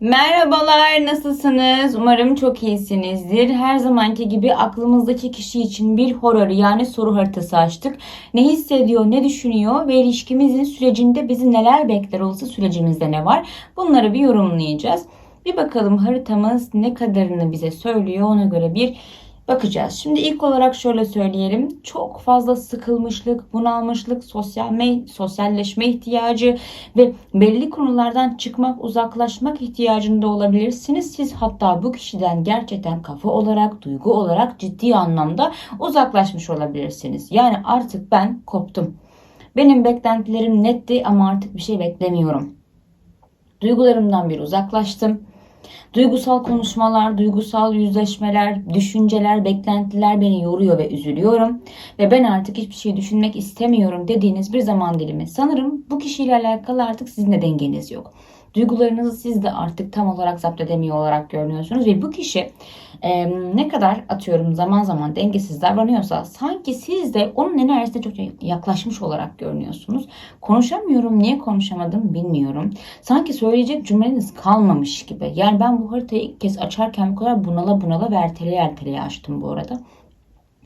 Merhabalar, nasılsınız? Umarım çok iyisinizdir. Her zamanki gibi aklımızdaki kişi için bir horarı yani soru haritası açtık. Ne hissediyor, ne düşünüyor ve ilişkimizin sürecinde bizi neler bekler olsa sürecimizde ne var? Bunları bir yorumlayacağız. Bir bakalım haritamız ne kadarını bize söylüyor ona göre bir bakacağız. Şimdi ilk olarak şöyle söyleyelim. Çok fazla sıkılmışlık, bunalmışlık, sosyal me- sosyalleşme ihtiyacı ve belli konulardan çıkmak, uzaklaşmak ihtiyacında olabilirsiniz. Siz hatta bu kişiden gerçekten kafa olarak, duygu olarak ciddi anlamda uzaklaşmış olabilirsiniz. Yani artık ben koptum. Benim beklentilerim netti ama artık bir şey beklemiyorum. Duygularımdan bir uzaklaştım. Duygusal konuşmalar, duygusal yüzleşmeler, düşünceler, beklentiler beni yoruyor ve üzülüyorum. Ve ben artık hiçbir şey düşünmek istemiyorum dediğiniz bir zaman dilimi. Sanırım bu kişiyle alakalı artık sizin de dengeniz yok. Duygularınızı siz de artık tam olarak zapt edemiyor olarak görünüyorsunuz. Ve bu kişi e, ne kadar atıyorum zaman zaman dengesiz davranıyorsa sanki siz de onun enerjisine çok yaklaşmış olarak görünüyorsunuz. Konuşamıyorum. Niye konuşamadım bilmiyorum. Sanki söyleyecek cümleniz kalmamış gibi. Yani ben bu haritayı ilk kez açarken bu kadar bunala bunala ve erteleye erteleye açtım bu arada.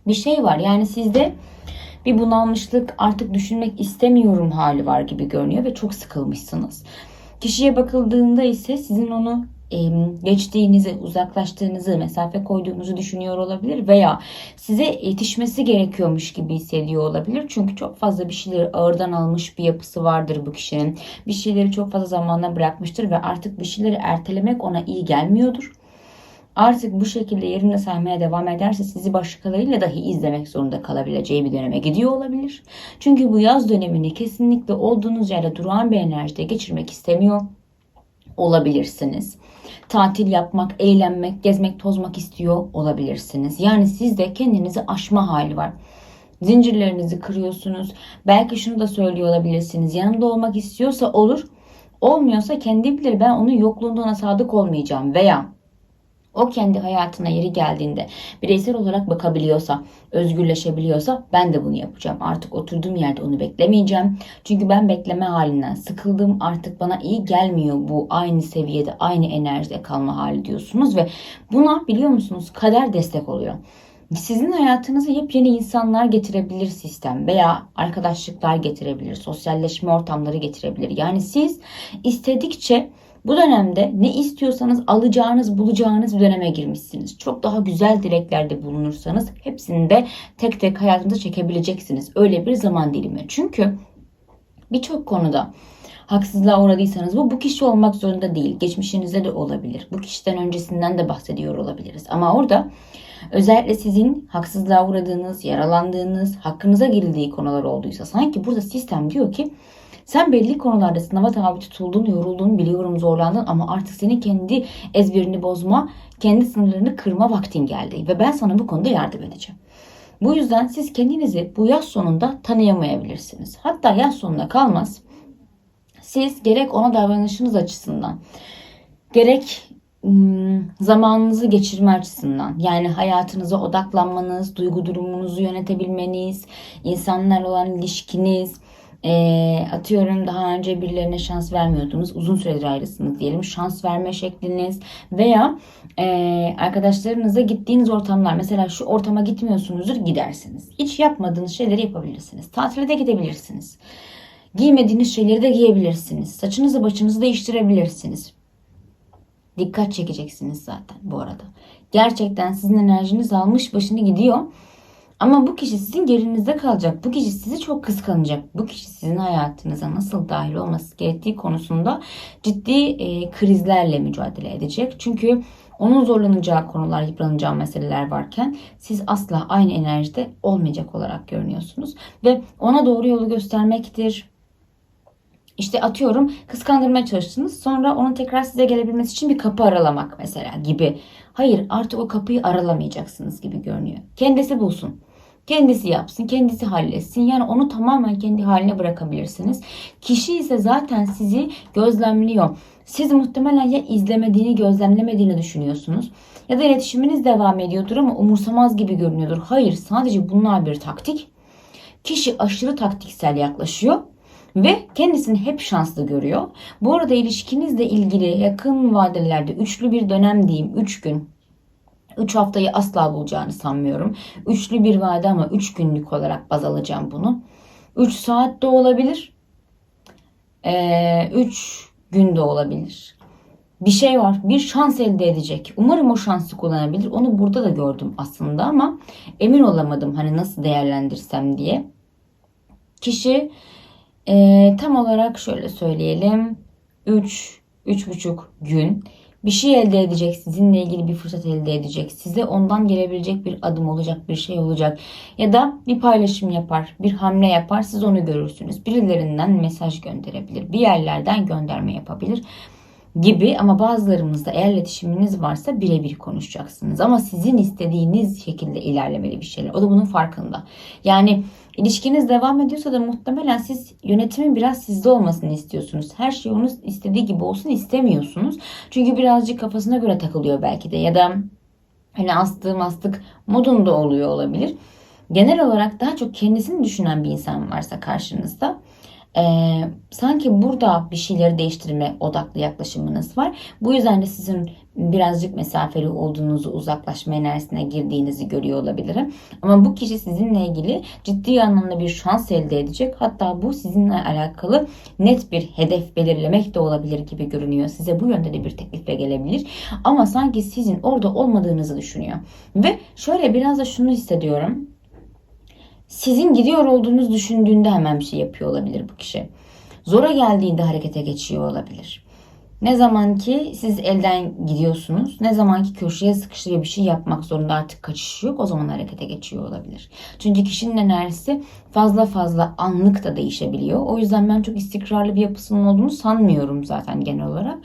Bir şey var yani sizde bir bunalmışlık artık düşünmek istemiyorum hali var gibi görünüyor ve çok sıkılmışsınız. Kişiye bakıldığında ise sizin onu geçtiğinizi, uzaklaştığınızı, mesafe koyduğunuzu düşünüyor olabilir veya size yetişmesi gerekiyormuş gibi hissediyor olabilir. Çünkü çok fazla bir şeyleri ağırdan almış bir yapısı vardır bu kişinin. Bir şeyleri çok fazla zamana bırakmıştır ve artık bir şeyleri ertelemek ona iyi gelmiyordur. Artık bu şekilde yerinde saymaya devam ederse sizi başkalarıyla dahi izlemek zorunda kalabileceği bir döneme gidiyor olabilir. Çünkü bu yaz dönemini kesinlikle olduğunuz yerde duran bir enerjide geçirmek istemiyor olabilirsiniz. Tatil yapmak, eğlenmek, gezmek, tozmak istiyor olabilirsiniz. Yani sizde kendinizi aşma hali var. Zincirlerinizi kırıyorsunuz. Belki şunu da söylüyor olabilirsiniz. Yanımda olmak istiyorsa olur. Olmuyorsa kendi bilir ben onun yokluğunda ona sadık olmayacağım veya o kendi hayatına yeri geldiğinde bireysel olarak bakabiliyorsa, özgürleşebiliyorsa ben de bunu yapacağım. Artık oturduğum yerde onu beklemeyeceğim. Çünkü ben bekleme halinden sıkıldım. Artık bana iyi gelmiyor bu aynı seviyede, aynı enerjide kalma hali diyorsunuz ve buna biliyor musunuz kader destek oluyor. Sizin hayatınıza yepyeni insanlar getirebilir sistem veya arkadaşlıklar getirebilir, sosyalleşme ortamları getirebilir. Yani siz istedikçe bu dönemde ne istiyorsanız alacağınız, bulacağınız bir döneme girmişsiniz. Çok daha güzel dileklerde bulunursanız hepsini de tek tek hayatınıza çekebileceksiniz. Öyle bir zaman dilimi. Çünkü birçok konuda haksızlığa uğradıysanız bu bu kişi olmak zorunda değil. Geçmişinizde de olabilir. Bu kişiden öncesinden de bahsediyor olabiliriz. Ama orada özellikle sizin haksızlığa uğradığınız, yaralandığınız, hakkınıza girildiği konular olduysa sanki burada sistem diyor ki sen belli konularda sınava tabi tutuldun, yoruldun, biliyorum zorlandın ama artık senin kendi ezberini bozma, kendi sınırlarını kırma vaktin geldi. Ve ben sana bu konuda yardım edeceğim. Bu yüzden siz kendinizi bu yaz sonunda tanıyamayabilirsiniz. Hatta yaz sonunda kalmaz. Siz gerek ona davranışınız açısından, gerek hmm, zamanınızı geçirme açısından yani hayatınıza odaklanmanız, duygu durumunuzu yönetebilmeniz, insanlar olan ilişkiniz, e, atıyorum daha önce birilerine şans vermiyordunuz. Uzun süredir ayrısınız diyelim. Şans verme şekliniz veya e, arkadaşlarınıza gittiğiniz ortamlar. Mesela şu ortama gitmiyorsunuzdur gidersiniz. Hiç yapmadığınız şeyleri yapabilirsiniz. Tatile de gidebilirsiniz. Giymediğiniz şeyleri de giyebilirsiniz. Saçınızı başınızı değiştirebilirsiniz. Dikkat çekeceksiniz zaten bu arada. Gerçekten sizin enerjiniz almış başını gidiyor ama bu kişi sizin gerinizde kalacak. Bu kişi sizi çok kıskanacak. Bu kişi sizin hayatınıza nasıl dahil olması gerektiği konusunda ciddi e, krizlerle mücadele edecek. Çünkü onun zorlanacağı konular, yıpranacağı meseleler varken siz asla aynı enerjide olmayacak olarak görünüyorsunuz. Ve ona doğru yolu göstermektir, işte atıyorum kıskandırmaya çalıştınız. Sonra onun tekrar size gelebilmesi için bir kapı aralamak mesela gibi. Hayır artık o kapıyı aralamayacaksınız gibi görünüyor. Kendisi bulsun. Kendisi yapsın, kendisi halletsin. Yani onu tamamen kendi haline bırakabilirsiniz. Kişi ise zaten sizi gözlemliyor. Siz muhtemelen ya izlemediğini, gözlemlemediğini düşünüyorsunuz. Ya da iletişiminiz devam ediyordur ama umursamaz gibi görünüyordur. Hayır, sadece bunlar bir taktik. Kişi aşırı taktiksel yaklaşıyor Ve kendisini hep şanslı görüyor. Bu arada ilişkinizle ilgili yakın vadelerde üçlü bir dönem diyeyim 3 gün 3 haftayı asla bulacağını sanmıyorum. Üçlü bir vade ama 3 günlük olarak baz alacağım bunu. 3 saat de olabilir. 3 günde olabilir. Bir şey var. Bir şans elde edecek. Umarım o şansı kullanabilir. Onu burada da gördüm aslında ama emin olamadım hani nasıl değerlendirsem diye. Kişi e, tam olarak şöyle söyleyelim. 3 3,5 gün bir şey elde edecek, sizinle ilgili bir fırsat elde edecek, size ondan gelebilecek bir adım olacak, bir şey olacak ya da bir paylaşım yapar, bir hamle yapar, siz onu görürsünüz. Birilerinden mesaj gönderebilir, bir yerlerden gönderme yapabilir gibi ama bazılarımızda eğer iletişiminiz varsa birebir konuşacaksınız. Ama sizin istediğiniz şekilde ilerlemeli bir şeyler. O da bunun farkında. Yani ilişkiniz devam ediyorsa da muhtemelen siz yönetimin biraz sizde olmasını istiyorsunuz. Her şey onun istediği gibi olsun istemiyorsunuz. Çünkü birazcık kafasına göre takılıyor belki de ya da hani astığım astık modunda oluyor olabilir. Genel olarak daha çok kendisini düşünen bir insan varsa karşınızda e, sanki burada bir şeyleri değiştirme odaklı yaklaşımınız var. Bu yüzden de sizin birazcık mesafeli olduğunuzu, uzaklaşma enerjisine girdiğinizi görüyor olabilirim. Ama bu kişi sizinle ilgili ciddi anlamda bir şans elde edecek. Hatta bu sizinle alakalı net bir hedef belirlemek de olabilir gibi görünüyor. Size bu yönde de bir teklifle gelebilir. Ama sanki sizin orada olmadığınızı düşünüyor. Ve şöyle biraz da şunu hissediyorum sizin gidiyor olduğunuz düşündüğünde hemen bir şey yapıyor olabilir bu kişi. Zora geldiğinde harekete geçiyor olabilir. Ne zaman ki siz elden gidiyorsunuz, ne zaman ki köşeye sıkıştı bir şey yapmak zorunda artık kaçış yok o zaman harekete geçiyor olabilir. Çünkü kişinin enerjisi fazla fazla anlık da değişebiliyor. O yüzden ben çok istikrarlı bir yapısının olduğunu sanmıyorum zaten genel olarak.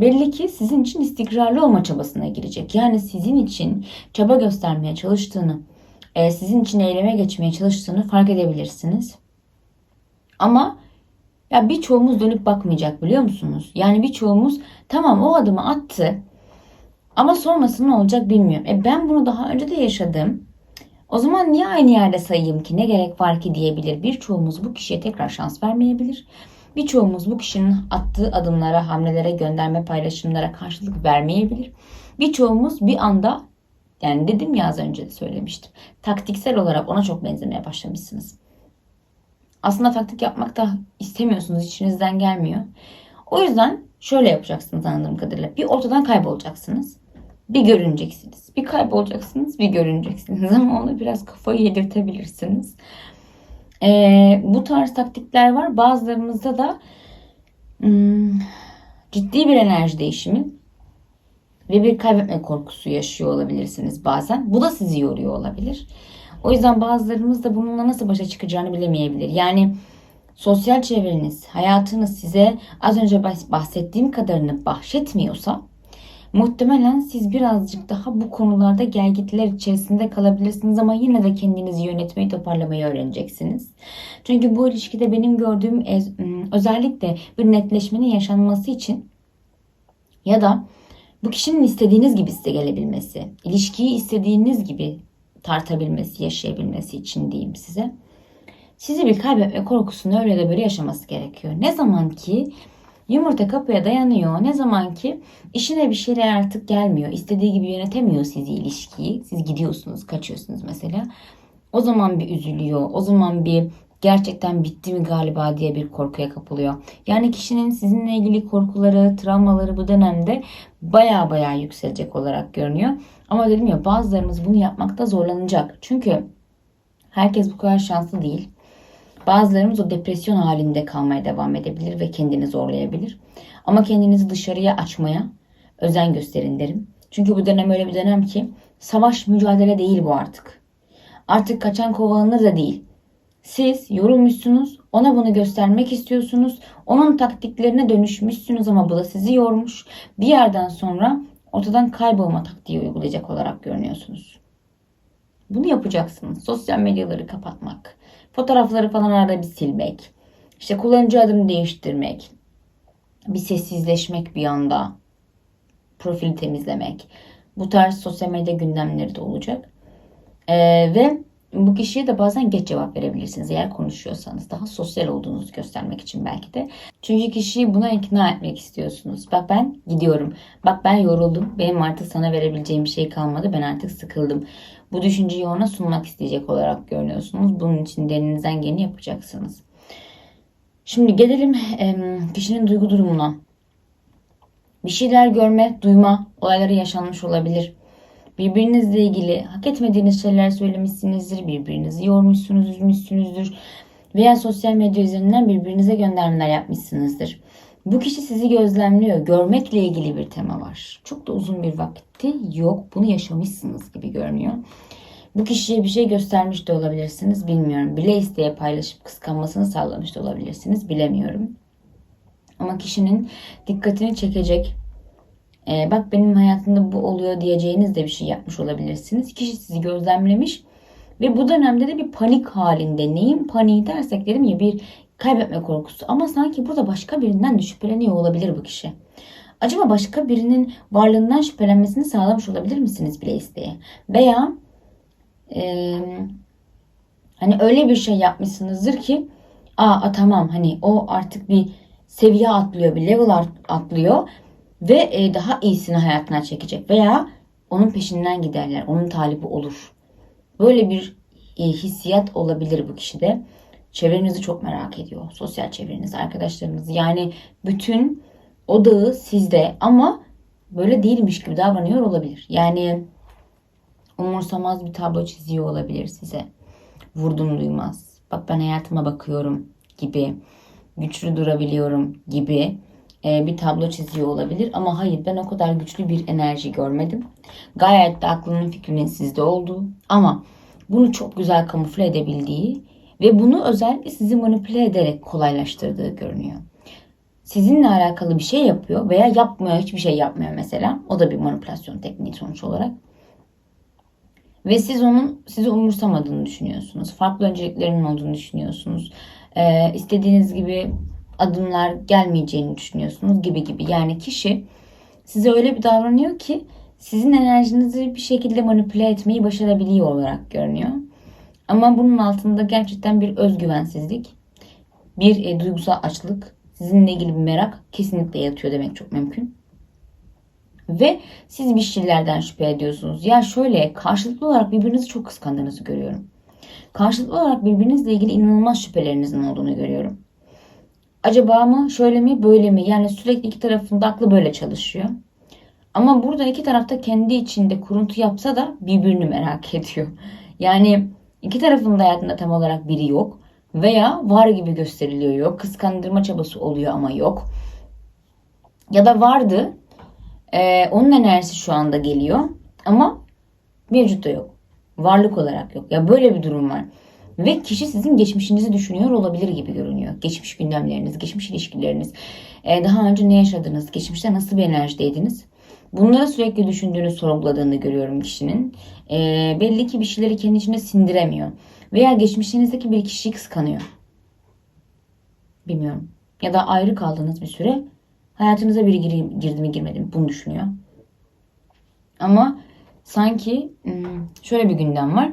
Belli ki sizin için istikrarlı olma çabasına girecek. Yani sizin için çaba göstermeye çalıştığını e, sizin için eyleme geçmeye çalıştığını fark edebilirsiniz. Ama ya birçoğumuz dönüp bakmayacak biliyor musunuz? Yani birçoğumuz tamam o adımı attı ama sonrası ne olacak bilmiyorum. E ben bunu daha önce de yaşadım. O zaman niye aynı yerde sayayım ki ne gerek var ki diyebilir. Birçoğumuz bu kişiye tekrar şans vermeyebilir. Birçoğumuz bu kişinin attığı adımlara, hamlelere, gönderme paylaşımlara karşılık vermeyebilir. Birçoğumuz bir anda yani dedim ya az önce de söylemiştim. Taktiksel olarak ona çok benzemeye başlamışsınız. Aslında taktik yapmak da istemiyorsunuz. içinizden gelmiyor. O yüzden şöyle yapacaksınız anladığım kadarıyla. Bir ortadan kaybolacaksınız. Bir görüneceksiniz. Bir kaybolacaksınız. Bir görüneceksiniz. Ama onu biraz kafayı yedirtebilirsiniz. Ee, bu tarz taktikler var. Bazılarımızda da hmm, ciddi bir enerji değişimi ve bir kaybetme korkusu yaşıyor olabilirsiniz bazen. Bu da sizi yoruyor olabilir. O yüzden bazılarımız da bununla nasıl başa çıkacağını bilemeyebilir. Yani sosyal çevreniz, hayatınız size az önce bahsettiğim kadarını bahşetmiyorsa muhtemelen siz birazcık daha bu konularda gelgitler içerisinde kalabilirsiniz ama yine de kendinizi yönetmeyi, toparlamayı öğreneceksiniz. Çünkü bu ilişkide benim gördüğüm özellikle bir netleşmenin yaşanması için ya da bu kişinin istediğiniz gibi size gelebilmesi, ilişkiyi istediğiniz gibi tartabilmesi, yaşayabilmesi için diyeyim size. Sizi bir kaybetme korkusunu öyle de böyle yaşaması gerekiyor. Ne zaman ki yumurta kapıya dayanıyor, ne zaman ki işine bir şeyler artık gelmiyor, istediği gibi yönetemiyor sizi ilişkiyi, siz gidiyorsunuz, kaçıyorsunuz mesela. O zaman bir üzülüyor, o zaman bir gerçekten bitti mi galiba diye bir korkuya kapılıyor. Yani kişinin sizinle ilgili korkuları, travmaları bu dönemde baya baya yükselecek olarak görünüyor. Ama dedim ya bazılarımız bunu yapmakta zorlanacak. Çünkü herkes bu kadar şanslı değil. Bazılarımız o depresyon halinde kalmaya devam edebilir ve kendini zorlayabilir. Ama kendinizi dışarıya açmaya özen gösterin derim. Çünkü bu dönem öyle bir dönem ki savaş mücadele değil bu artık. Artık kaçan kovalanır da değil. Siz yorulmuşsunuz, ona bunu göstermek istiyorsunuz. Onun taktiklerine dönüşmüşsünüz ama bu da sizi yormuş. Bir yerden sonra ortadan kaybolma taktiği uygulayacak olarak görünüyorsunuz. Bunu yapacaksınız. Sosyal medyaları kapatmak, fotoğrafları falan arada bir silmek, işte kullanıcı adını değiştirmek, bir sessizleşmek bir anda, profili temizlemek. Bu tarz sosyal medya gündemleri de olacak. Ee, ve bu kişiye de bazen geç cevap verebilirsiniz eğer konuşuyorsanız. Daha sosyal olduğunuzu göstermek için belki de. Çünkü kişiyi buna ikna etmek istiyorsunuz. Bak ben gidiyorum. Bak ben yoruldum. Benim artık sana verebileceğim bir şey kalmadı. Ben artık sıkıldım. Bu düşünceyi ona sunmak isteyecek olarak görünüyorsunuz. Bunun için derinizden geleni yapacaksınız. Şimdi gelelim kişinin duygu durumuna. Bir şeyler görme, duyma olayları yaşanmış olabilir. Birbirinizle ilgili hak etmediğiniz şeyler söylemişsinizdir. Birbirinizi yormuşsunuz, üzmüşsünüzdür. Veya sosyal medya üzerinden birbirinize göndermeler yapmışsınızdır. Bu kişi sizi gözlemliyor. Görmekle ilgili bir tema var. Çok da uzun bir vakti yok. Bunu yaşamışsınız gibi görünüyor. Bu kişiye bir şey göstermiş de olabilirsiniz. Bilmiyorum. Bile isteye paylaşıp kıskanmasını sağlamış da olabilirsiniz. Bilemiyorum. Ama kişinin dikkatini çekecek, e, bak benim hayatımda bu oluyor diyeceğiniz de bir şey yapmış olabilirsiniz. Kişi sizi gözlemlemiş ve bu dönemde de bir panik halinde. Neyin paniği dersek dedim ya bir kaybetme korkusu. Ama sanki burada başka birinden de şüpheleniyor olabilir bu kişi. Acaba başka birinin varlığından şüphelenmesini sağlamış olabilir misiniz bile isteye? Veya e, hani öyle bir şey yapmışsınızdır ki aa, tamam hani o artık bir seviye atlıyor, bir level atlıyor ve e, daha iyisini hayatına çekecek veya onun peşinden giderler, onun talibi olur. Böyle bir e, hissiyat olabilir bu kişide. Çevrenizi çok merak ediyor. Sosyal çevreniz, arkadaşlarınız. Yani bütün odağı sizde ama böyle değilmiş gibi davranıyor olabilir. Yani umursamaz bir tablo çiziyor olabilir size. Vurdum duymaz. Bak ben hayatıma bakıyorum gibi. Güçlü durabiliyorum gibi bir tablo çiziyor olabilir. Ama hayır ben o kadar güçlü bir enerji görmedim. Gayet de aklının fikrinin sizde olduğu ama bunu çok güzel kamufle edebildiği ve bunu özellikle sizi manipüle ederek kolaylaştırdığı görünüyor. Sizinle alakalı bir şey yapıyor veya yapmıyor, hiçbir şey yapmıyor mesela. O da bir manipülasyon tekniği sonuç olarak. Ve siz onun sizi umursamadığını düşünüyorsunuz. Farklı önceliklerinin olduğunu düşünüyorsunuz. Ee, istediğiniz gibi adımlar gelmeyeceğini düşünüyorsunuz gibi gibi. Yani kişi size öyle bir davranıyor ki sizin enerjinizi bir şekilde manipüle etmeyi başarabiliyor olarak görünüyor. Ama bunun altında gerçekten bir özgüvensizlik, bir e, duygusal açlık, sizinle ilgili bir merak kesinlikle yatıyor demek çok mümkün. Ve siz bir şeylerden şüphe ediyorsunuz. Ya şöyle karşılıklı olarak birbirinizi çok kıskandığınızı görüyorum. Karşılıklı olarak birbirinizle ilgili inanılmaz şüphelerinizin olduğunu görüyorum. Acaba mı şöyle mi böyle mi? Yani sürekli iki tarafında aklı böyle çalışıyor. Ama burada iki tarafta kendi içinde kuruntu yapsa da birbirini merak ediyor. Yani iki tarafın da hayatında tam olarak biri yok. Veya var gibi gösteriliyor. Kıskandırma çabası oluyor ama yok. Ya da vardı. Ee, onun enerjisi şu anda geliyor. Ama mevcutta yok. Varlık olarak yok. Ya böyle bir durum var. Ve kişi sizin geçmişinizi düşünüyor olabilir gibi görünüyor. Geçmiş gündemleriniz, geçmiş ilişkileriniz. Ee, daha önce ne yaşadınız? Geçmişte nasıl bir enerjideydiniz? Bunları sürekli düşündüğünü, sorguladığını görüyorum kişinin. Ee, belli ki bir şeyleri kendi içinde sindiremiyor. Veya geçmişinizdeki bir kişiyi kıskanıyor. Bilmiyorum. Ya da ayrı kaldığınız bir süre hayatınıza biri gir- girdi mi girmedi mi bunu düşünüyor. Ama sanki hmm, şöyle bir gündem var.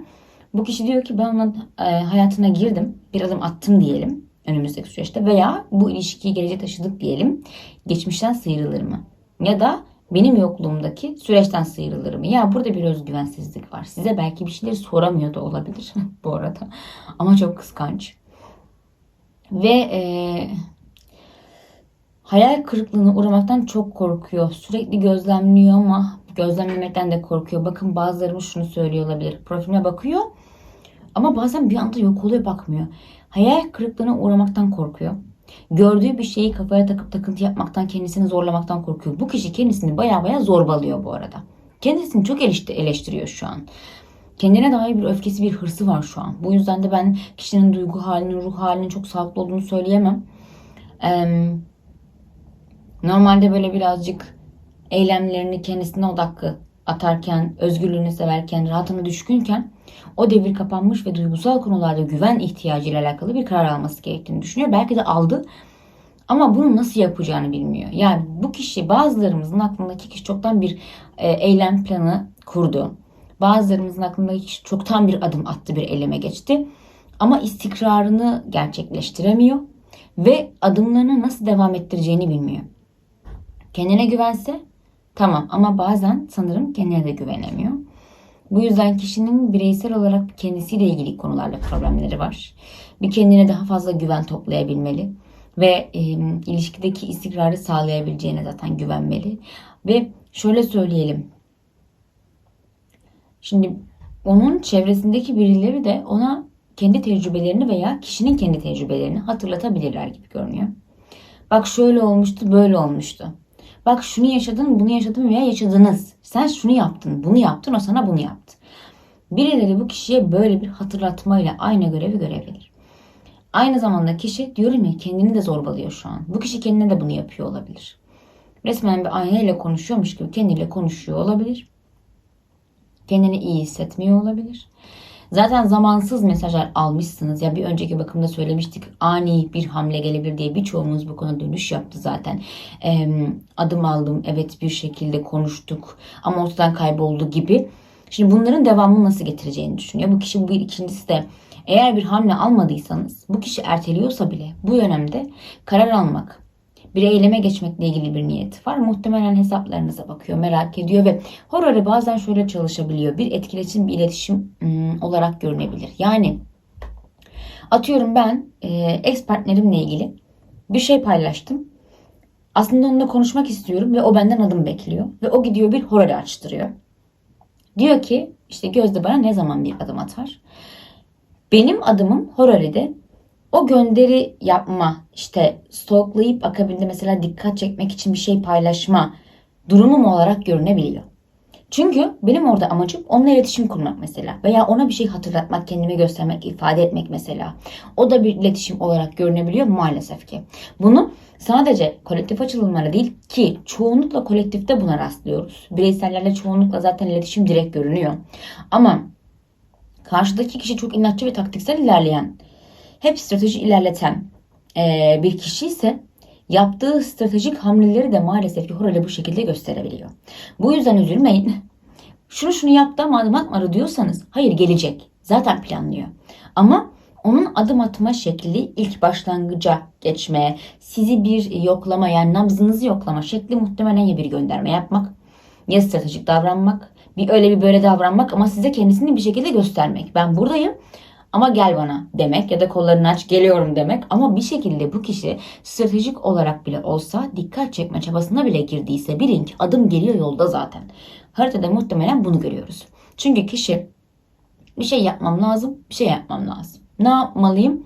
Bu kişi diyor ki ben onun e, hayatına girdim. Bir adım attım diyelim önümüzdeki süreçte. Veya bu ilişkiyi geleceğe taşıdık diyelim. Geçmişten sıyrılır mı? Ya da benim yokluğumdaki süreçten sıyrılır mı? Ya burada bir özgüvensizlik var. Size belki bir şeyleri soramıyor da olabilir bu arada. Ama çok kıskanç. Ve e, hayal kırıklığına uğramaktan çok korkuyor. Sürekli gözlemliyor ama gözlemlemekten de korkuyor. Bakın bazılarımız şunu söylüyor olabilir. Profiline bakıyor ama bazen bir anda yok oluyor bakmıyor. Hayal kırıklığına uğramaktan korkuyor. Gördüğü bir şeyi kafaya takıp takıntı yapmaktan, kendisini zorlamaktan korkuyor. Bu kişi kendisini baya baya zorbalıyor bu arada. Kendisini çok eleşti- eleştiriyor şu an. Kendine dair bir öfkesi, bir hırsı var şu an. Bu yüzden de ben kişinin duygu halinin, ruh halinin çok sağlıklı olduğunu söyleyemem. Eee Normalde böyle birazcık eylemlerini kendisine odaklı atarken, özgürlüğünü severken, rahatına düşkünken o devir kapanmış ve duygusal konularda güven ihtiyacıyla alakalı bir karar alması gerektiğini düşünüyor. Belki de aldı ama bunu nasıl yapacağını bilmiyor. Yani bu kişi bazılarımızın aklındaki kişi çoktan bir e, eylem planı kurdu. Bazılarımızın aklında hiç çoktan bir adım attı, bir eleme geçti. Ama istikrarını gerçekleştiremiyor ve adımlarını nasıl devam ettireceğini bilmiyor. Kendine güvense tamam ama bazen sanırım kendine de güvenemiyor. Bu yüzden kişinin bireysel olarak kendisiyle ilgili konularla problemleri var. Bir kendine daha fazla güven toplayabilmeli ve e, ilişkideki istikrarı sağlayabileceğine zaten güvenmeli. Ve şöyle söyleyelim. Şimdi onun çevresindeki birileri de ona kendi tecrübelerini veya kişinin kendi tecrübelerini hatırlatabilirler gibi görünüyor. Bak şöyle olmuştu, böyle olmuştu. Bak şunu yaşadın, bunu yaşadın veya yaşadınız. Sen şunu yaptın, bunu yaptın, o sana bunu yaptı. Birileri bu kişiye böyle bir hatırlatmayla aynı görevi görebilir. Aynı zamanda kişi diyorum ya kendini de zorbalıyor şu an. Bu kişi kendine de bunu yapıyor olabilir. Resmen bir aynayla konuşuyormuş gibi kendiyle konuşuyor olabilir. Kendini iyi hissetmiyor olabilir. Zaten zamansız mesajlar almışsınız. Ya bir önceki bakımda söylemiştik. Ani bir hamle gelebilir diye birçoğumuz bu konuda dönüş yaptı zaten. Ee, adım aldım. Evet bir şekilde konuştuk. Ama ortadan kayboldu gibi. Şimdi bunların devamını nasıl getireceğini düşünüyor. Bu kişi bu ikincisi de eğer bir hamle almadıysanız bu kişi erteliyorsa bile bu dönemde karar almak, bir eyleme geçmekle ilgili bir niyeti var. Muhtemelen hesaplarınıza bakıyor, merak ediyor ve horarı bazen şöyle çalışabiliyor. Bir etkileşim, bir iletişim ım, olarak görünebilir. Yani atıyorum ben e, ex partnerimle ilgili bir şey paylaştım. Aslında onunla konuşmak istiyorum ve o benden adım bekliyor. Ve o gidiyor bir horarı açtırıyor. Diyor ki işte Gözde bana ne zaman bir adım atar? Benim adımım Horari'de o gönderi yapma, işte stalklayıp akabinde mesela dikkat çekmek için bir şey paylaşma durumum olarak görünebiliyor. Çünkü benim orada amacım onunla iletişim kurmak mesela veya ona bir şey hatırlatmak, kendime göstermek, ifade etmek mesela. O da bir iletişim olarak görünebiliyor maalesef ki. Bunu sadece kolektif açılımlara değil ki çoğunlukla kolektifte buna rastlıyoruz. Bireysellerle çoğunlukla zaten iletişim direkt görünüyor. Ama karşıdaki kişi çok inatçı ve taktiksel ilerleyen, hep strateji ilerleten e, bir kişi ise yaptığı stratejik hamleleri de maalesef ki Horal'e bu şekilde gösterebiliyor. Bu yüzden üzülmeyin. Şunu şunu yaptı ama adım atmadı diyorsanız hayır gelecek. Zaten planlıyor. Ama onun adım atma şekli ilk başlangıca geçmeye, sizi bir yoklama yani nabzınızı yoklama şekli muhtemelen ya bir gönderme yapmak ya stratejik davranmak, bir öyle bir böyle davranmak ama size kendisini bir şekilde göstermek. Ben buradayım ama gel bana demek ya da kollarını aç geliyorum demek ama bir şekilde bu kişi stratejik olarak bile olsa dikkat çekme çabasına bile girdiyse bilin ki adım geliyor yolda zaten. Haritada muhtemelen bunu görüyoruz. Çünkü kişi bir şey yapmam lazım, bir şey yapmam lazım. Ne yapmalıyım?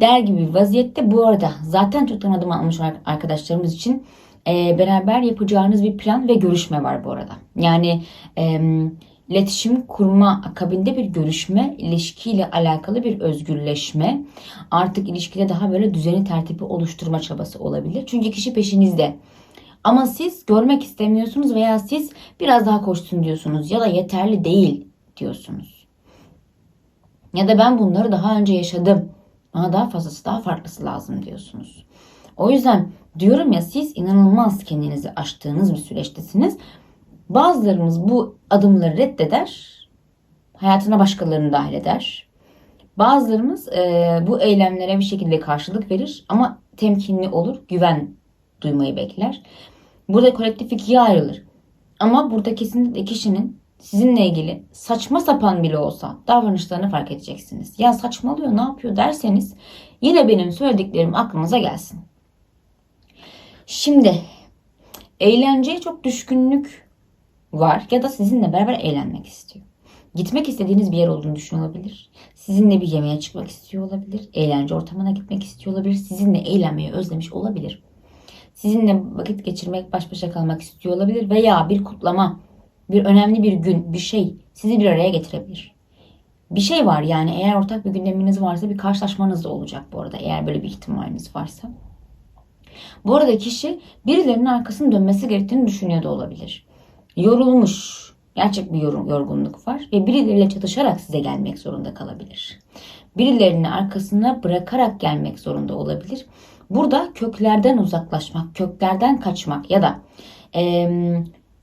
Der gibi vaziyette bu arada zaten çoktan adım almış arkadaşlarımız için e, beraber yapacağınız bir plan ve görüşme var bu arada. Yani e, iletişim kurma akabinde bir görüşme, ilişkiyle alakalı bir özgürleşme, artık ilişkide daha böyle düzeni tertibi oluşturma çabası olabilir. Çünkü kişi peşinizde. Ama siz görmek istemiyorsunuz veya siz biraz daha koşsun diyorsunuz ya da yeterli değil diyorsunuz. Ya da ben bunları daha önce yaşadım. Bana daha fazlası, daha farklısı lazım diyorsunuz. O yüzden diyorum ya siz inanılmaz kendinizi aştığınız bir süreçtesiniz. Bazılarımız bu adımları reddeder, hayatına başkalarını dahil eder. Bazılarımız e, bu eylemlere bir şekilde karşılık verir ama temkinli olur, güven duymayı bekler. Burada kolektif ikiye ayrılır. Ama burada kesinlikle kişinin sizinle ilgili saçma sapan bile olsa davranışlarını fark edeceksiniz. Ya saçmalıyor ne yapıyor derseniz yine benim söylediklerim aklınıza gelsin. Şimdi eğlenceye çok düşkünlük var ya da sizinle beraber eğlenmek istiyor. Gitmek istediğiniz bir yer olduğunu düşünüyor olabilir. Sizinle bir yemeğe çıkmak istiyor olabilir. Eğlence ortamına gitmek istiyor olabilir. Sizinle eğlenmeyi özlemiş olabilir. Sizinle vakit geçirmek, baş başa kalmak istiyor olabilir. Veya bir kutlama, bir önemli bir gün, bir şey sizi bir araya getirebilir. Bir şey var yani eğer ortak bir gündeminiz varsa bir karşılaşmanız da olacak bu arada. Eğer böyle bir ihtimaliniz varsa. Bu arada kişi birilerinin arkasını dönmesi gerektiğini düşünüyor da olabilir. Yorulmuş, gerçek bir yorgunluk var ve birileriyle çatışarak size gelmek zorunda kalabilir. Birilerini arkasına bırakarak gelmek zorunda olabilir. Burada köklerden uzaklaşmak, köklerden kaçmak ya da e,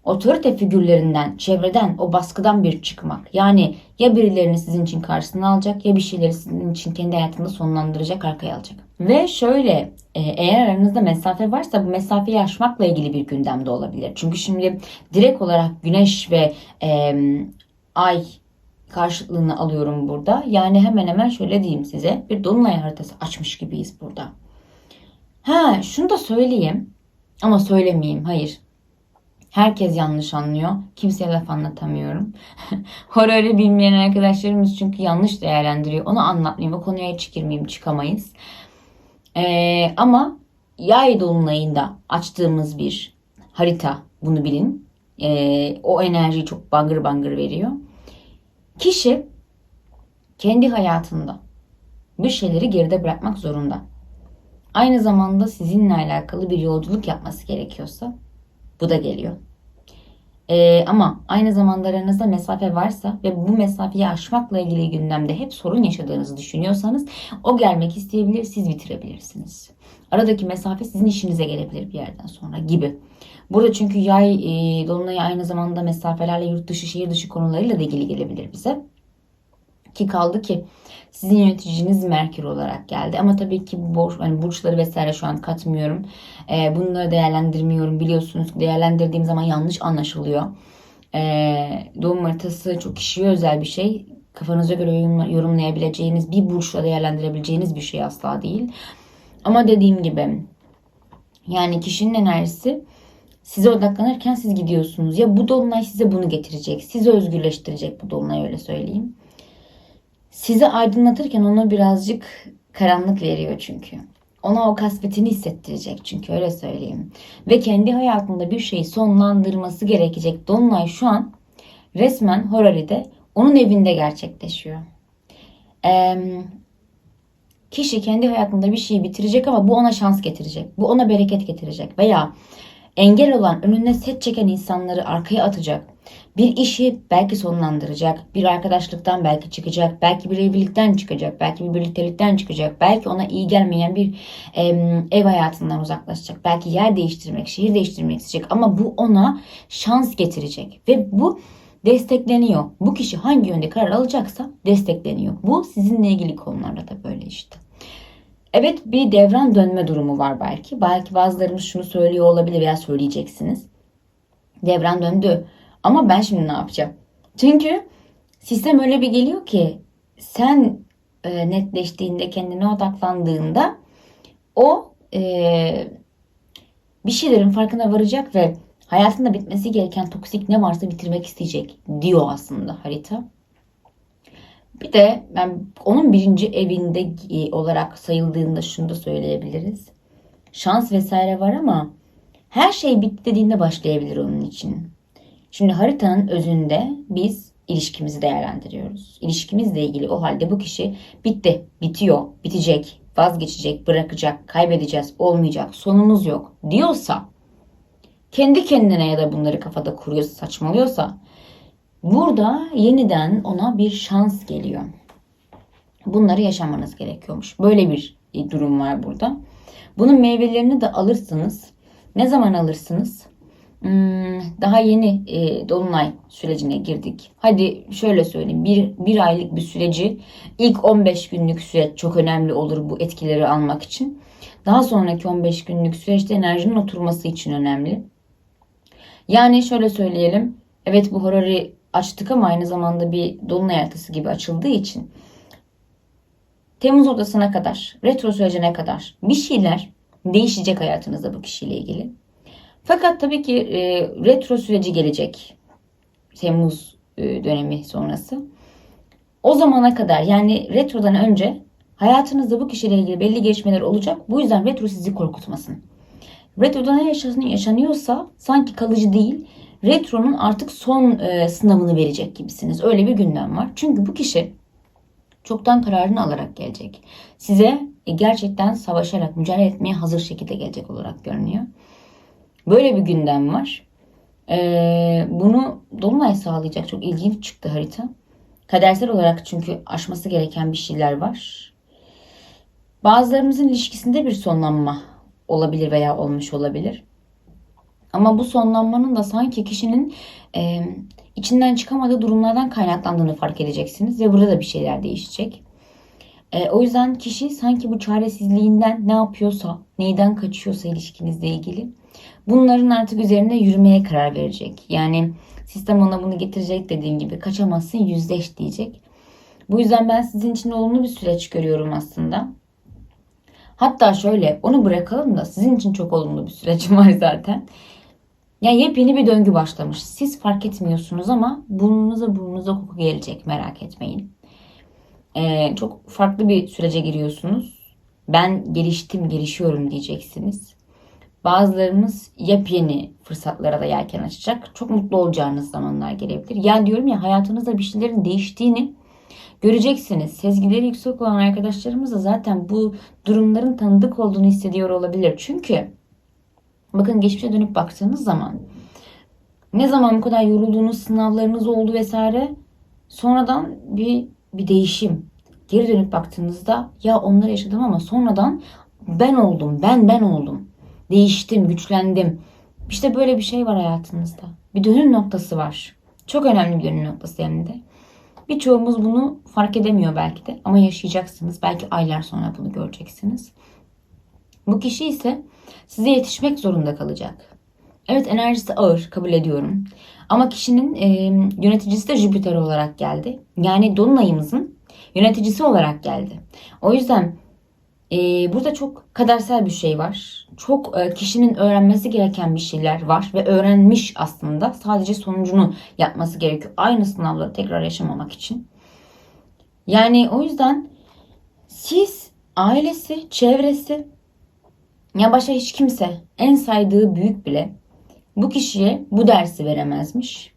otorite figürlerinden, çevreden, o baskıdan bir çıkmak. Yani ya birilerini sizin için karşısına alacak ya bir şeyleri sizin için kendi hayatında sonlandıracak, arkaya alacak. Ve şöyle e, eğer aranızda mesafe varsa bu mesafeyi aşmakla ilgili bir gündem de olabilir. Çünkü şimdi direkt olarak güneş ve e, ay karşıtlığını alıyorum burada. Yani hemen hemen şöyle diyeyim size. Bir dolunay haritası açmış gibiyiz burada. Ha şunu da söyleyeyim. Ama söylemeyeyim. Hayır. Herkes yanlış anlıyor. Kimseye laf anlatamıyorum. Horarı bilmeyen arkadaşlarımız çünkü yanlış değerlendiriyor. Onu anlatmayayım. O konuya hiç girmeyeyim. Çıkamayız. Ee, ama yay dolunayında açtığımız bir harita. Bunu bilin. Ee, o enerjiyi çok bangır bangır veriyor. Kişi kendi hayatında bir şeyleri geride bırakmak zorunda. Aynı zamanda sizinle alakalı bir yolculuk yapması gerekiyorsa bu da geliyor. Ee, ama aynı zamanda aranızda mesafe varsa ve bu mesafeyi aşmakla ilgili gündemde hep sorun yaşadığınızı düşünüyorsanız o gelmek isteyebilir, siz bitirebilirsiniz. Aradaki mesafe sizin işinize gelebilir bir yerden sonra gibi. Burada çünkü yay e, dolunayı aynı zamanda mesafelerle yurt dışı, şehir dışı konularıyla da ilgili gelebilir bize. Ki kaldı ki sizin yöneticiniz Merkür olarak geldi. Ama tabii ki bu hani burçları vesaire şu an katmıyorum. E, bunları değerlendirmiyorum. Biliyorsunuz değerlendirdiğim zaman yanlış anlaşılıyor. E, doğum haritası çok kişiye özel bir şey. Kafanıza göre yorumlayabileceğiniz, bir burçla değerlendirebileceğiniz bir şey asla değil. Ama dediğim gibi yani kişinin enerjisi size odaklanırken siz gidiyorsunuz. Ya bu dolunay size bunu getirecek. Sizi özgürleştirecek bu dolunay öyle söyleyeyim. Sizi aydınlatırken ona birazcık karanlık veriyor çünkü. Ona o kasvetini hissettirecek çünkü öyle söyleyeyim. Ve kendi hayatında bir şeyi sonlandırması gerekecek. Dolunay şu an resmen Horari'de onun evinde gerçekleşiyor. Ee, kişi kendi hayatında bir şeyi bitirecek ama bu ona şans getirecek. Bu ona bereket getirecek. Veya engel olan önüne set çeken insanları arkaya atacak. Bir işi belki sonlandıracak, bir arkadaşlıktan belki çıkacak, belki bir evlilikten çıkacak, belki bir birliktelikten çıkacak, belki ona iyi gelmeyen bir e, ev hayatından uzaklaşacak, belki yer değiştirmek, şehir değiştirmek isteyecek ama bu ona şans getirecek ve bu destekleniyor. Bu kişi hangi yönde karar alacaksa destekleniyor. Bu sizinle ilgili konularda da böyle işte. Evet bir devran dönme durumu var belki. Belki bazılarımız şunu söylüyor olabilir veya söyleyeceksiniz. Devran döndü. Ama ben şimdi ne yapacağım? Çünkü sistem öyle bir geliyor ki sen e, netleştiğinde, kendine odaklandığında o e, bir şeylerin farkına varacak ve hayatında bitmesi gereken toksik ne varsa bitirmek isteyecek diyor aslında harita. Bir de ben onun birinci evinde e, olarak sayıldığında şunu da söyleyebiliriz. Şans vesaire var ama her şey bitti dediğinde başlayabilir onun için. Şimdi haritanın özünde biz ilişkimizi değerlendiriyoruz. İlişkimizle ilgili o halde bu kişi bitti, bitiyor, bitecek, vazgeçecek, bırakacak, kaybedeceğiz, olmayacak, sonumuz yok diyorsa kendi kendine ya da bunları kafada kuruyorsa, saçmalıyorsa burada yeniden ona bir şans geliyor. Bunları yaşamanız gerekiyormuş. Böyle bir durum var burada. Bunun meyvelerini de alırsınız. Ne zaman alırsınız? Hmm, daha yeni e, dolunay sürecine girdik. Hadi şöyle söyleyeyim. Bir, bir aylık bir süreci ilk 15 günlük süreç çok önemli olur bu etkileri almak için. Daha sonraki 15 günlük süreçte enerjinin oturması için önemli. Yani şöyle söyleyelim. Evet bu horarı açtık ama aynı zamanda bir dolunay haritası gibi açıldığı için Temmuz ortasına kadar, retro sürecine kadar bir şeyler değişecek hayatınızda bu kişiyle ilgili. Fakat tabii ki e, retro süreci gelecek. Temmuz e, dönemi sonrası. O zamana kadar yani retrodan önce hayatınızda bu kişiyle ilgili belli gelişmeler olacak. Bu yüzden retro sizi korkutmasın. Retroda ne yaşanıyorsa sanki kalıcı değil. Retronun artık son e, sınavını verecek gibisiniz. Öyle bir gündem var. Çünkü bu kişi çoktan kararını alarak gelecek. Size e, gerçekten savaşarak, mücadele etmeye hazır şekilde gelecek olarak görünüyor. Böyle bir gündem var. Ee, bunu Dolunay sağlayacak. Çok ilginç çıktı harita. Kadersel olarak çünkü aşması gereken bir şeyler var. Bazılarımızın ilişkisinde bir sonlanma olabilir veya olmuş olabilir. Ama bu sonlanmanın da sanki kişinin e, içinden çıkamadığı durumlardan kaynaklandığını fark edeceksiniz ve burada da bir şeyler değişecek. E, o yüzden kişi sanki bu çaresizliğinden ne yapıyorsa, neyden kaçıyorsa ilişkinizle ilgili bunların artık üzerinde yürümeye karar verecek. Yani sistem ona bunu getirecek dediğim gibi kaçamazsın yüzleş diyecek. Bu yüzden ben sizin için olumlu bir süreç görüyorum aslında. Hatta şöyle onu bırakalım da sizin için çok olumlu bir süreç var zaten. Yani yepyeni bir döngü başlamış. Siz fark etmiyorsunuz ama burnunuza burnunuza koku gelecek merak etmeyin. Ee, çok farklı bir sürece giriyorsunuz. Ben geliştim, gelişiyorum diyeceksiniz. Bazılarımız yepyeni fırsatlara da yelken açacak. Çok mutlu olacağınız zamanlar gelebilir. Yani diyorum ya hayatınızda bir şeylerin değiştiğini göreceksiniz. Sezgileri yüksek olan arkadaşlarımız da zaten bu durumların tanıdık olduğunu hissediyor olabilir. Çünkü bakın geçmişe dönüp baktığınız zaman ne zaman bu kadar yorulduğunuz sınavlarınız oldu vesaire sonradan bir bir değişim. Geri dönüp baktığınızda ya onları yaşadım ama sonradan ben oldum, ben ben oldum. Değiştim, güçlendim. İşte böyle bir şey var hayatınızda. Bir dönüm noktası var. Çok önemli bir dönüm noktası hem de. Birçoğumuz bunu fark edemiyor belki de ama yaşayacaksınız. Belki aylar sonra bunu göreceksiniz. Bu kişi ise size yetişmek zorunda kalacak. Evet enerjisi ağır kabul ediyorum. Ama kişinin e, yöneticisi de Jüpiter olarak geldi. Yani Dolunay'ımızın yöneticisi olarak geldi. O yüzden e, burada çok kadersel bir şey var. Çok e, kişinin öğrenmesi gereken bir şeyler var ve öğrenmiş aslında. Sadece sonucunu yapması gerekiyor. Aynı sınavları tekrar yaşamamak için. Yani o yüzden siz ailesi, çevresi ya başka hiç kimse en saydığı büyük bile bu kişiye bu dersi veremezmiş.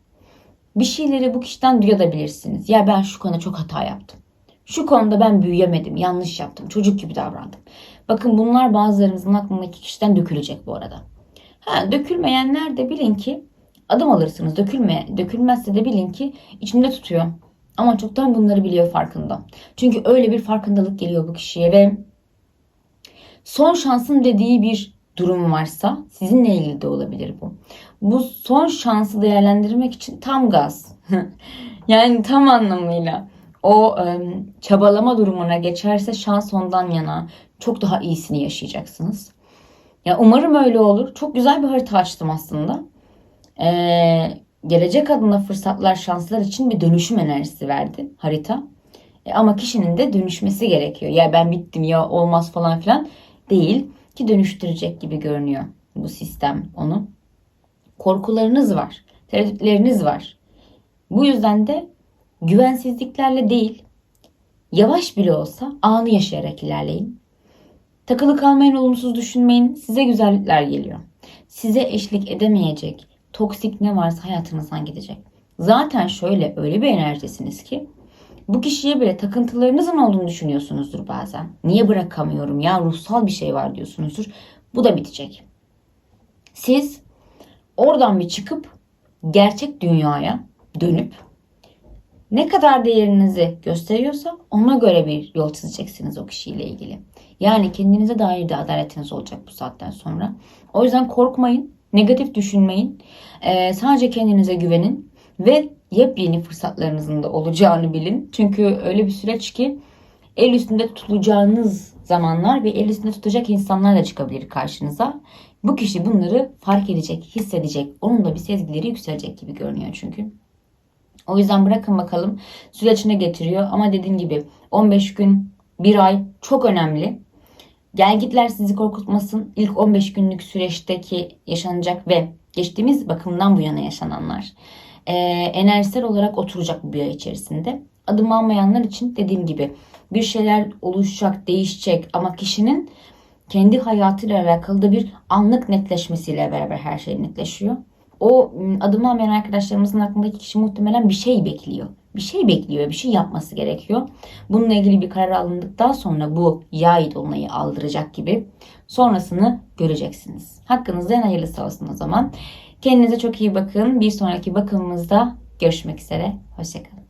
Bir şeyleri bu kişiden duyabilirsiniz. Ya ben şu konuda çok hata yaptım. Şu konuda ben büyüyemedim, yanlış yaptım, çocuk gibi davrandım. Bakın bunlar bazılarımızın aklındaki kişiden dökülecek bu arada. Ha, dökülmeyenler de bilin ki adım alırsınız. Dökülme, dökülmezse de bilin ki içinde tutuyor. Ama çoktan bunları biliyor farkında. Çünkü öyle bir farkındalık geliyor bu kişiye ve son şansın dediği bir durum varsa sizinle ilgili de olabilir bu. Bu son şansı değerlendirmek için tam gaz. yani tam anlamıyla o e, çabalama durumuna geçerse şans ondan yana çok daha iyisini yaşayacaksınız. Ya umarım öyle olur. Çok güzel bir harita açtım aslında. Ee, gelecek adına fırsatlar, şanslar için bir dönüşüm enerjisi verdi harita. E, ama kişinin de dönüşmesi gerekiyor. Ya ben bittim ya olmaz falan filan değil ki dönüştürecek gibi görünüyor bu sistem onu. Korkularınız var, tereddütleriniz var. Bu yüzden de güvensizliklerle değil, yavaş bile olsa anı yaşayarak ilerleyin. Takılı kalmayın, olumsuz düşünmeyin. Size güzellikler geliyor. Size eşlik edemeyecek, toksik ne varsa hayatınızdan gidecek. Zaten şöyle öyle bir enerjisiniz ki bu kişiye bile takıntılarınızın olduğunu düşünüyorsunuzdur bazen. Niye bırakamıyorum ya ruhsal bir şey var diyorsunuzdur. Bu da bitecek. Siz oradan bir çıkıp gerçek dünyaya dönüp ne kadar değerinizi gösteriyorsa ona göre bir yol çizeceksiniz o kişiyle ilgili. Yani kendinize dair de adaletiniz olacak bu saatten sonra. O yüzden korkmayın, negatif düşünmeyin. Ee, sadece kendinize güvenin ve yepyeni fırsatlarınızın da olacağını bilin. Çünkü öyle bir süreç ki el üstünde tutulacağınız zamanlar ve el üstünde tutacak insanlar da çıkabilir karşınıza. Bu kişi bunları fark edecek, hissedecek. Onun da bir sezgileri yükselecek gibi görünüyor çünkü. O yüzden bırakın bakalım süreçine getiriyor. Ama dediğim gibi 15 gün, bir ay çok önemli. Gelgitler sizi korkutmasın. İlk 15 günlük süreçteki yaşanacak ve geçtiğimiz bakımdan bu yana yaşananlar e, enerjisel olarak oturacak bu bir ay içerisinde. Adım almayanlar için dediğim gibi bir şeyler oluşacak, değişecek ama kişinin kendi hayatıyla alakalı da bir anlık netleşmesiyle beraber her şey netleşiyor. O adım almayan arkadaşlarımızın aklındaki kişi muhtemelen bir şey bekliyor. Bir şey bekliyor, bir şey yapması gerekiyor. Bununla ilgili bir karar alındıktan sonra bu yay dolunayı aldıracak gibi sonrasını göreceksiniz. Hakkınızda en hayırlısı olsun o zaman. Kendinize çok iyi bakın. Bir sonraki bakımımızda görüşmek üzere. Hoşçakalın.